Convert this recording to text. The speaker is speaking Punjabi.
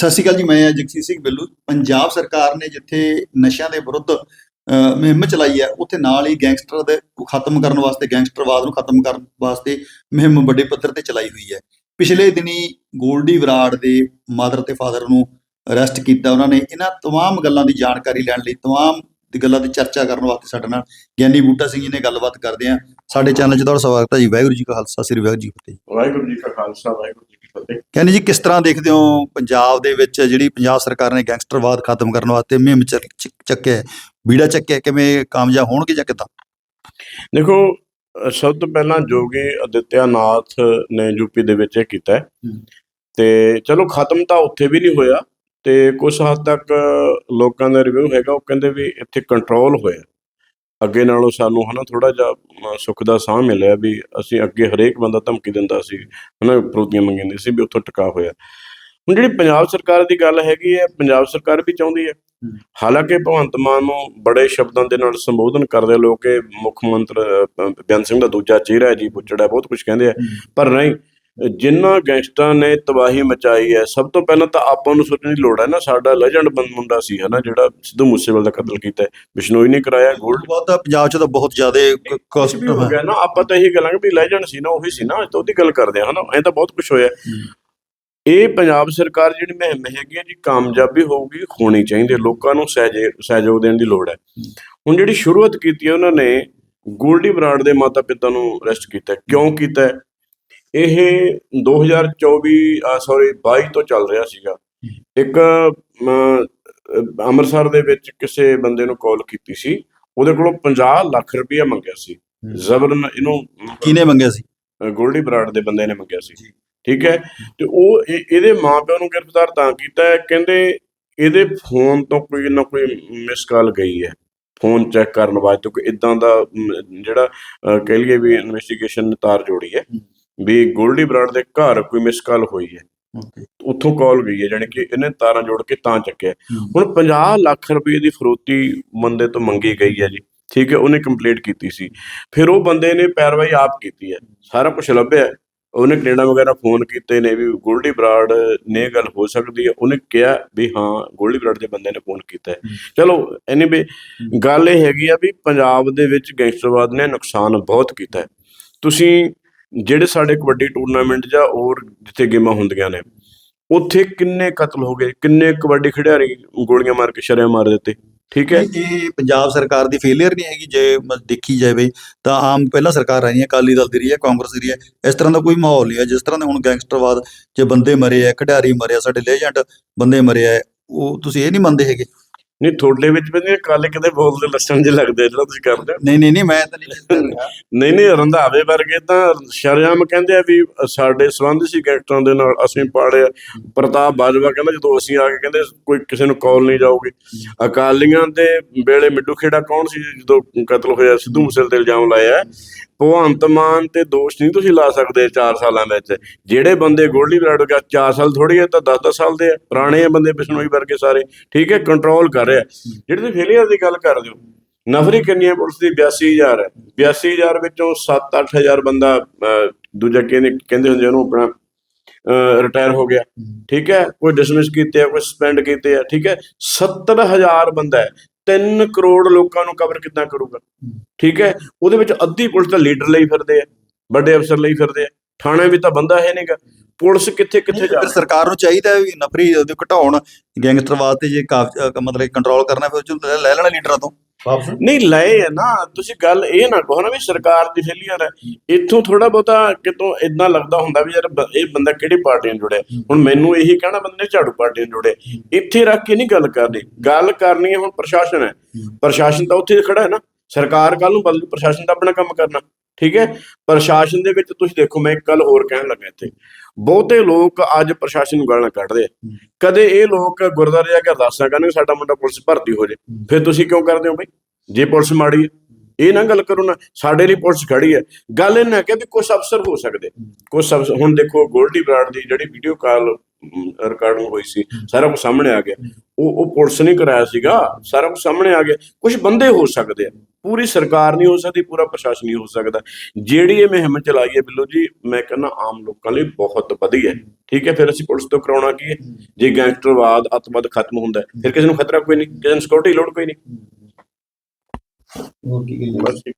ਸਤਿ ਸ਼੍ਰੀ ਅਕਾਲ ਜੀ ਮੈਂ ਜਗਸੀਰ ਸਿੰਘ ਬਿੱਲੂ ਪੰਜਾਬ ਸਰਕਾਰ ਨੇ ਜਿੱਥੇ ਨਸ਼ਿਆਂ ਦੇ ਵਿਰੁੱਧ ਅਹ, ਮੁਹਿੰਮ ਚਲਾਈ ਹੈ ਉੱਥੇ ਨਾਲ ਹੀ ਗੈਂਗਸਟਰ ਦੇ ਖਤਮ ਕਰਨ ਵਾਸਤੇ ਗੈਂਗਸਟਰਵਾਦ ਨੂੰ ਖਤਮ ਕਰਨ ਵਾਸਤੇ ਮੁਹਿੰਮ ਵੱਡੇ ਪੱਧਰ ਤੇ ਚਲਾਈ ਹੋਈ ਹੈ ਪਿਛਲੇ ਦਿਨੀ ਗੋਲਡੀ ਬਰਾੜ ਦੇ ਮਦਰ ਤੇ ਫਾਦਰ ਨੂੰ ਅਰੈਸਟ ਕੀਤਾ ਉਹਨਾਂ ਨੇ ਇਹਨਾਂ तमाम ਗੱਲਾਂ ਦੀ ਜਾਣਕਾਰੀ ਲੈਣ ਲਈ तमाम ਦੀ ਗੱਲਾਂ ਦੀ ਚਰਚਾ ਕਰਨ ਵਾਸਤੇ ਸਾਡੇ ਨਾਲ ਗਿਆਨੀ ਬੂਟਾ ਸਿੰਘ ਜੀ ਨੇ ਗੱਲਬਾਤ ਕਰਦੇ ਆ ਸਾਡੇ ਚੈਨਲ 'ਚ ਤੁਹਾਡਾ ਸਵਾਗਤ ਹੈ ਜੀ ਵਾਹਿਗੁਰੂ ਜੀ ਕਾ ਖਾਲਸਾ ਸ੍ਰੀ ਵਾਹਿਗੁਰੂ ਜੀ ਕੀ ਫਤਿਹ ਵਾਹਿਗੁਰੂ ਜੀ ਕਾ ਖਾਲਸਾ ਵਾਹਿਗੁਰੂ ਜੀ ਕੀ ਫਤਿਹ ਕਹਿੰਦੇ ਜੀ ਕਿਸ ਤਰ੍ਹਾਂ ਦੇਖਦੇ ਹੋ ਪੰਜਾਬ ਦੇ ਵਿੱਚ ਜਿਹੜੀ ਪੰਜਾਬ ਸਰਕਾਰ ਨੇ ਗੈਂਗਸਟਰਵਾਦ ਖਤਮ ਕਰਨ ਵਾਸਤੇ ਮੁਹਿੰਮ ਚੱਕ- ਚੱਕ- ਚੱਕਿਆ ਬੀੜਾ ਚੱਕਿਆ ਕਿਵੇਂ ਕਾਮਯਾਬ ਹੋਣਗੇ ਜਾਂ ਕਿੱਦਾਂ? ਦੇਖੋ ਸਭ ਤੋਂ ਪਹਿਲਾਂ ਜੋਗੀ ਅਦਿੱਤਿਆਨਾਥ ਨੇ ਯੂਪੀ ਦੇ ਵਿੱਚ ਇਹ ਕੀਤਾ। ਤੇ ਚਲੋ ਖਤਮ ਤਾਂ ਉੱਥੇ ਵੀ ਨਹੀਂ ਹੋਇਆ ਤੇ ਕੁਝ ਹੱਦ ਤੱਕ ਲੋਕਾਂ ਦਾ ਰਿਵਿਊ ਹੈਗਾ ਉਹ ਕਹਿੰਦੇ ਵੀ ਇੱਥੇ ਕੰਟਰੋਲ ਹੋਇਆ। ਅੱਗੇ ਨਾਲੋਂ ਸਾਨੂੰ ਹਨਾ ਥੋੜਾ ਜਿਹਾ ਸੁੱਖ ਦਾ ਸਾਹ ਮਿਲਿਆ ਵੀ ਅਸੀਂ ਅੱਗੇ ਹਰੇਕ ਬੰਦਾ ਧਮਕੀ ਦਿੰਦਾ ਸੀ ਹਨਾ ਪ੍ਰੋਤੀਆਂ ਮੰਗਦੇ ਸੀ ਵੀ ਉੱਥੋਂ ਟਿਕਾ ਹੋਇਆ। ਹੁਣ ਜਿਹੜੀ ਪੰਜਾਬ ਸਰਕਾਰ ਦੀ ਗੱਲ ਹੈਗੀ ਹੈ ਪੰਜਾਬ ਸਰਕਾਰ ਵੀ ਚਾਹੁੰਦੀ ਹੈ। ਹਾਲਾਂਕਿ ਭਗਵੰਤ ਮਾਨ ਨੂੰ ਬੜੇ ਸ਼ਬਦਾਂ ਦੇ ਨਾਲ ਸੰਬੋਧਨ ਕਰਦੇ ਲੋਕ ਇਹ ਮੁੱਖ ਮੰਤਰੀ ਬੇਅੰਤ ਸਿੰਘ ਦਾ ਦੂਜਾ ਚਿਹਰਾ ਹੈ ਜੀ ਬੁੱਚੜਾ ਬਹੁਤ ਕੁਝ ਕਹਿੰਦੇ ਆ। ਪਰ ਨਹੀਂ ਜਿਨ੍ਹਾਂ ਗੈਂਗਸਟਰਾਂ ਨੇ ਤਬਾਹੀ ਮਚਾਈ ਹੈ ਸਭ ਤੋਂ ਪਹਿਲਾਂ ਤਾਂ ਆਪਾਂ ਨੂੰ ਸੋਚਣ ਦੀ ਲੋੜ ਹੈ ਨਾ ਸਾਡਾ ਲੈਜੈਂਡ ਮੁੰਡਾ ਸੀ ਹਨਾ ਜਿਹੜਾ ਸਿੱਧੂ ਮੂਸੇਵਾਲ ਦਾ ਕਤਲ ਕੀਤਾ ਹੈ ਬਿਸ਼ਨੋਈ ਨੇ ਕਰਾਇਆ ਗੋਲਡ ਬਹੁਤ ਤਾਂ ਪੰਜਾਬ 'ਚ ਤਾਂ ਬਹੁਤ ਜ਼ਿਆਦਾ ਵੀ ਹੋ ਗਿਆ ਨਾ ਆਪਾਂ ਤਾਂ ਇਹੀ ਗੱਲਾਂ ਵੀ ਲੈਜੈਂਡ ਸੀ ਨਾ ਉਹੀ ਸੀ ਨਾ ਤਾਂ ਉਹਦੀ ਗੱਲ ਕਰਦੇ ਆ ਹਨਾ ਐ ਤਾਂ ਬਹੁਤ ਕੁਝ ਹੋਇਆ। ਇਹ ਪੰਜਾਬ ਸਰਕਾਰ ਜਿਹੜੀ ਮੁਹਿੰਮ ਹੈਗੀ ਹੈ ਜੀ ਕਾਮਯਾਬੀ ਹੋਊਗੀ ਹੋਣੀ ਚਾਹੀਦੀ ਹੈ ਲੋਕਾਂ ਨੂੰ ਸਹਿਜੇ ਸਹਿਯੋਗ ਦੇਣ ਦੀ ਲੋੜ ਹੈ। ਹੁਣ ਜਿਹੜੀ ਸ਼ੁਰੂਆਤ ਕੀਤੀ ਹੈ ਉਹਨਾਂ ਨੇ ਗੋਲਡੀ ਬਰਾੜ ਦੇ ਮਾਤਾ ਪਿਤਾ ਨੂੰ ਅਰੈਸਟ ਕੀਤਾ ਹੈ। ਕਿਉਂ ਕੀਤਾ ਹੈ? ਇਹ 2024 ਸੌਰੀ 22 ਤੋਂ ਚੱਲ ਰਿਹਾ ਸੀਗਾ। ਇੱਕ ਅੰਮ੍ਰਿਤਸਰ ਦੇ ਵਿੱਚ ਕਿਸੇ ਬੰਦੇ ਨੂੰ ਕਾਲ ਕੀਤੀ ਸੀ। ਉਹਦੇ ਕੋਲੋਂ 50 ਲੱਖ ਰੁਪਇਆ ਮੰਗਿਆ ਸੀ। ਜ਼ਬਰਨ ਇਹਨੂੰ ਕਿਹਨੇ ਮੰਗਿਆ ਸੀ? ਗੋਲਡੀ ਬਰਾੜ ਦੇ ਬੰਦੇ ਨੇ ਮੰਗਿਆ ਸੀ। ਠੀਕ ਹੈ? ਤੇ ਉਹ ਇਹ- ਇਹਦੇ ਮਾਪਿਆਂ ਨੂੰ ਗ੍ਰਿਫਤਾਰ ਤਾਂ ਕੀਤਾ ਹੈ। ਕਹਿੰਦੇ ਇਹਦੇ ਫੋਨ ਤੋਂ ਕੋਈ ਨਾ ਕੋਈ ਮਿਸ ਕਾਲ ਗਈ ਹੈ। ਫੋਨ ਚੈੱਕ ਕਰਨ ਵਾਸਤੇ ਕੋਈ ਇਦਾਂ ਦਾ ਜਿਹੜਾ ਕਹਿ ਲਈਏ ਵੀ ਇਨਵੈਸਟੀਗੇਸ਼ਨ ਨੇ ਤਾਰ ਜੋੜੀ ਹੈ। ਵੀ ਗੋਲਡੀ ਬਰਾੜ ਦੇ ਘਰ ਕੋਈ ਮਿਸ ਕਾਲ ਹੋਈ ਹੈ। ਉੱਥੋਂ ਕਾਲ ਗਈ ਹੈ ਜਾਣੀ ਕਿ ਇਹਨੇ ਤਾਰਾਂ ਜੋੜ ਕੇ ਤਾਂ ਚੱਕਿਆ। ਹੁਣ 50 ਲੱਖ ਰੁਪਏ ਦੀ ਫਰੋਤੀ ਬੰਦੇ ਤੋਂ ਮੰਗੀ ਗਈ ਹੈ ਜੀ। ਠੀਕ ਹੈ ਉਹਨੇ ਕੰਪਲੀਟ ਕੀਤੀ ਸੀ। ਫਿਰ ਉਹ ਬੰਦੇ ਨੇ ਪੈਰਵਾਈ ਆਪ ਕੀਤੀ ਹੈ। ਸਾਰਾ ਕੁਝ ਲੱਭਿਆ। ਉਹਨੇ ਕੈਨੇਡਾ ਵਗੈਰਾ ਫੋਨ ਕੀਤੇ ਨੇ ਵੀ ਗੋਲਡੀ ਬਰਾੜ ਨੇ ਗੱਲ ਹੋ ਸਕਦੀ ਹੈ। ਉਹਨੇ ਕਿਹਾ ਵੀ ਹਾਂ ਗੋਲਡੀ ਬਰਾੜ ਦੇ ਬੰਦੇ ਨੇ ਫੋਨ ਕੀਤਾ ਚਲੋ ਐਨੀਵੇ ਗੱਲ ਇਹ ਹੈਗੀ ਆ ਵੀ ਪੰਜਾਬ ਦੇ ਵਿੱਚ ਗੈਂਗਸਟਰਵਾਦ ਨੇ ਨੁਕਸਾਨ ਬਹੁਤ ਕੀਤਾ ਤੁਸੀਂ ਜਿਹੜੇ ਸਾਡੇ ਕਬੱਡੀ ਟੂਰਨਾਮੈਂਟ ਜਾਂ ਹੋਰ ਜਿੱਥੇ ਗੇਮਾਂ ਹੁੰਦੀਆਂ ਨੇ, ਉੱਥੇ ਕਿੰਨੇ ਕਤਲ ਹੋ ਗਏ, ਕਿੰਨੇ ਕਬੱਡੀ ਖਿਡਾਰੀ ਗੋਲੀਆਂ ਮਾਰ ਕੇ ਸ਼ਰਿਆਂ ਮਾਰ ਦਿੱਤੇ, ਠੀਕ ਹੈ? ਇਹ ਪੰਜਾਬ ਸਰਕਾਰ ਦੀ ਫੇਲਿਅਰ ਨਹੀਂ ਹੈਗੀ, ਜੇ ਦੇਖੀ ਜਾਵੇ ਤਾਂ ਆਮ ਪਹਿਲਾਂ ਸਰਕਾਰ ਰਹੀ ਹੈ, ਅਕਾਲੀ ਦਲ ਦੀ ਰਹੀ ਹੈ, ਕਾਂਗਰਸ ਦੀ ਰਹੀ ਹੈ, ਇਸ ਤਰ੍ਹਾਂ ਦਾ ਕੋਈ ਮਾਹੌਲ ਨਹੀਂ ਹੈ, ਜਿਸ ਤਰ੍ਹਾਂ ਦੇ ਹੁਣ ਗੈਂਗਸਟਰਵਾਦ, ਜੇ ਬੰਦੇ ਮਰੇ ਆ, ਖਿਡਾਰੀ ਮਰੇ ਆ, ਸਾਡੇ ਲੈਜੈਂਡ ਬੰਦੇ ਮਰੇ ਆ, ਉਹ ਤੁਸੀਂ ਇਹ ਨਹੀਂ ਮੰਨਦੇ ਹੈਗੇ ਨਹੀਂ ਤੁਹਾਡੇ ਵਿੱਚ ਵੀ ਨਹੀਂ ਕੱਲ ਕਿਤੇ ਬੋਲਦੇ ਲੱਛਣ ਜਿਹੇ ਲੱਗਦੇ ਜਿਹੜਾ ਤੁਸੀਂ ਕਰਦੇ ਹੋ। ਨਹੀਂ ਨਹੀਂ ਨਹੀਂ ਮੈਂ ਤਾਂ ਨਹੀਂ ਕਹਿ ਰਿਹਾ। ਨਹੀਂ ਨਹੀਂ ਰੰਧਾਵੇ ਵਰਗੇ ਤਾਂ ਸ਼ਰਿਆਮ ਕਹਿੰਦੇ ਆ ਵੀ ਸਾਡੇ ਸੰਬੰਧ ਸੀ ਕੈਰੈਕਟਰਾਂ ਦੇ ਨਾਲ ਅਸੀਂ ਪਾੜਿਆ ਪ੍ਰਤਾਪ ਬਾਜਵਾ ਕਹਿੰਦਾ ਜਦੋਂ ਅਸੀਂ ਆ ਕੇ ਕਹਿੰਦੇ ਕੋਈ ਕਿਸੇ ਨੂੰ ਕਾਲ ਨਹੀਂ ਜਾਊਗੀ। ਅਕਾਲੀਆਂ ਦੇ ਵੇਲੇ ਮਿੱਡੂ ਖੇੜਾ ਕੌਣ ਸੀ ਜਦੋਂ ਕਤਲ ਹੋਇਆ? ਸਿੱਧੂ ਮੂਸੇਵਾਲੇ ਤੇ ਇਲਜ਼ਾਮ ਲਾਇਆ। ਭਗਵੰਤ ਮਾਨ ਤੇ ਦੋਸ਼ ਨਹੀਂ ਤੁਸੀਂ ਲਾ ਸਕਦੇ 4 ਸਾਲਾਂ ਵਿੱਚ। ਜਿਹੜੇ ਬੰਦੇ ਗੋਲਡੀ ਬਰਾੜ ਦਾ 4 ਸਾਲ ਥੋੜੀ ਹੈ ਤਾਂ 10-10 ਸਾਲ ਦੇ ਆ। ਪੁਰਾਣੇ ਆ ਬੰਦੇ ਬਿਸ਼ਨੋਈ ਵਰਗੇ ਸਾਰੇ। ਠੀਕ ਹੈ ਕੰਟਰੋਲ ਕਰ ਰਿਹਾ। ਜਿਹੜੇ ਤੁਸੀਂ ਫੇਲੀਅਰ ਦੀ ਗੱਲ ਕਰਦੇ ਹੋ, ਨਫਰੀ ਕਿੰਨੀ ਹੈ ਪੁਲਿਸ ਦੀ? 82000 ਹੈ। 82000 ਵਿੱਚੋਂ 7-8000 ਬੰਦਾ ਦੂਜਾ ਕਹਿੰਦੇ ਕਹਿੰਦੇ ਹੁੰਦੇ ਉਹਨੂੰ ਆਪਣਾ ਰਿਟਾਇਰ ਹੋ ਗਿਆ। ਠੀਕ ਹੈ? ਕੋਈ ਡਿਸਮਿਸ ਕੀਤੇ ਆ, ਕੋਈ ਸਸਪੈਂਡ ਕੀਤੇ ਆ, ਠੀਕ ਹੈ? 70000 ਬੰਦਾ ਹੈ। 3 ਕਰੋੜ ਲੋਕਾਂ ਨੂੰ ਕਵਰ ਕਿੱਦਾਂ ਕਰੂਗਾ? ਠੀਕ ਹੈ? ਉਹਦੇ ਵਿੱਚ ਅੱਧੀ ਪੁਲਿਸ ਤਾਂ ਲੀਡਰ ਲਈ ਫਿਰਦੇ ਆ, ਵੱਡੇ ਅਫਸਰ ਲਈ ਫਿਰਦੇ ਆ। ਥਾਣੇ ਵੀ ਤਾਂ ਬੰਦਾ ਹੈ ਨਹੀਂਗਾ ਪੁਲਿਸ ਕਿੱਥੇ ਕਿੱਥੇ ਜਾ ਫਿਰ ਸਰਕਾਰ ਨੂੰ ਚਾਹੀਦਾ ਹੈ ਵੀ ਨਫਰੀ ਉਹਦੇ ਘਟਾਉਣ ਗੈਂਗਸਟਰਵਾਦ ਤੇ ਜੇ ਮਤਲਬ ਕੰਟਰੋਲ ਕਰਨਾ ਫਿਰ ਉਹ ਲੈ ਲੈਣਾ ਲੀਡਰਾਂ ਤੋਂ। ਵਾਪਸ? ਨਹੀਂ ਲਏ ਆ ਨਾ ਤੁਸੀਂ ਗੱਲ ਇਹ ਨਾ ਕਹੋ ਨਾ ਵੀ ਸਰਕਾਰ ਦੀ ਫੇਲੀਅਰ ਹੈ। ਇੱਥੋਂ ਥੋੜਾ ਬਹੁਤਾ ਕਿਤੋਂ ਇਦਾਂ ਲੱਗਦਾ ਹੁੰਦਾ ਵੀ ਯਾਰ ਇਹ ਬੰਦਾ ਕਿਹੜੀ ਪਾਰਟੀ ਨਾਲ ਜੁੜਿਆ? ਹੁਣ ਮੈਨੂੰ ਇਹੀ ਕਹਿਣਾ ਬੰਦੇ ਨੇ ਝਾੜੂ ਪਾਰਟੀ ਨਾਲ ਜੁੜਿਆ ਇੱਥੇ ਰੱਖ ਕੇ ਨਹੀਂ ਗੱਲ ਕਰਨੀ। ਗੱਲ ਕਰਨੀ ਹੈ ਹੁਣ ਪ੍ਰਸ਼ਾਸਨ ਹੈ। ਪ੍ਰਸ਼ਾਸਨ ਤਾਂ ਉੱਥੇ ਖੜਾ ਹੈ ਨਾ। ਸਰਕਾਰ ਕੱਲ ਨੂੰ ਬਦਲ ਪ੍ਰਸ਼ਾਸਨ ਤਾਂ ਆਪਣਾ ਕੰਮ ਕਰਨਾ। ਠੀਕ ਹੈ? ਪ੍ਰਸ਼ਾਸਨ ਦੇ ਵਿੱਚ ਤੁਸੀਂ ਦੇਖੋ ਮੈਂ ਇੱਕ ਗੱਲ ਹੋਰ ਕਹਿਣ ਲੱਗਾ ਇੱਥੇ। ਬਹੁਤੇ ਲੋਕ ਅੱਜ ਪ੍ਰਸ਼ਾਸਨ ਨੂੰ ਗਾਲਾਂ ਕੱਢਦੇ ਆ। ਕਦੇ ਇਹ ਲੋਕ ਗੁਰਦਾਰੇ ਜਾ ਕੇ ਅਰਦਾਸਾਂ ਕਰਨਗੇ ਸਾਡਾ ਮੁੰਡਾ ਪੁਲਿਸ ਭਰਤੀ ਹੋ ਜੇ। ਫਿਰ ਤੁਸੀਂ ਕਿਉਂ ਕਰਦੇ ਹੋ ਬਈ? ਜੇ ਪੁਲਿਸ ਮਾੜੀ ਹੈ ਇਹ ਨਾ ਗੱਲ ਕਰੋ ਨਾ ਸਾਡੇ ਲਈ ਪੁਲਿਸ ਖੜੀ ਹੈ ਗੱਲ ਇਹ ਨਾ ਕਿ ਵੀ ਕੁਝ ਅਫਸਰ ਹੋ ਸਕਦੇ। ਕੁਝ ਹੁਣ ਦੇਖੋ ਗੋਲਡੀ ਬਰਾੜ ਦੀ ਜਿਹੜੀ ਵੀਡੀਓ ਕਾਲ ਰਿਕਾਰਡਿੰਗ ਹੋਈ ਸੀ ਸਾਰਾ ਕੁਝ ਸਾਹਮਣੇ ਆ ਗਿਆ। ਉਹ ਉਹ ਪੁਲਿਸ ਨੇ ਕਰਾਇਆ ਸੀਗਾ ਸਾਰਾ ਕੁਝ ਸਾਹਮਣੇ ਆ ਗਿਆ। ਕੁਝ ਬੰਦੇ ਹੋ ਸਕਦੇ ਆ। ਪੂਰੀ ਸਰਕਾਰ ਨਹੀਂ ਹੋ ਸਕਦੀ ਪੂਰਾ ਪ੍ਰਸ਼ਾਸਨ ਨਹੀਂ ਹੋ ਸਕਦਾ। ਜਿਹੜੀ ਇਹ ਮੁਹਿੰਮ ਚਲਾਈ ਹੈ ਬਿੱਲੋ ਜੀ ਮੈਂ ਕਹਿੰਦਾ ਆਮ ਲੋਕਾਂ ਲਈ ਬਹੁਤ ਵਧੀਆ। ਹੈ ਠੀਕ ਹੈ ਫਿਰ ਅਸੀਂ ਪੁਲਿਸ ਤੋਂ ਕਰਾਉਣਾ ਕੀ ਹੈ? ਜੇ ਗੈਂਗਸਟਰਵਾਦ ਅੱਤਵਾਦ ਖਤਮ ਹੁੰਦਾ ਫਿਰ ਕਿਸੇ ਨੂੰ ਖਤਰਾ ਕੋਈ ਨਹੀਂ ਕਿਸੇ ਨੂੰ ਸਿਕਿਉਰਿਟੀ ਲੋੜ ਕੋਈ ਨਹੀਂ। ਹੋਰ ਕੀ ਕਹੀਏ ਬਸ ਠੀਕ ਹੈ।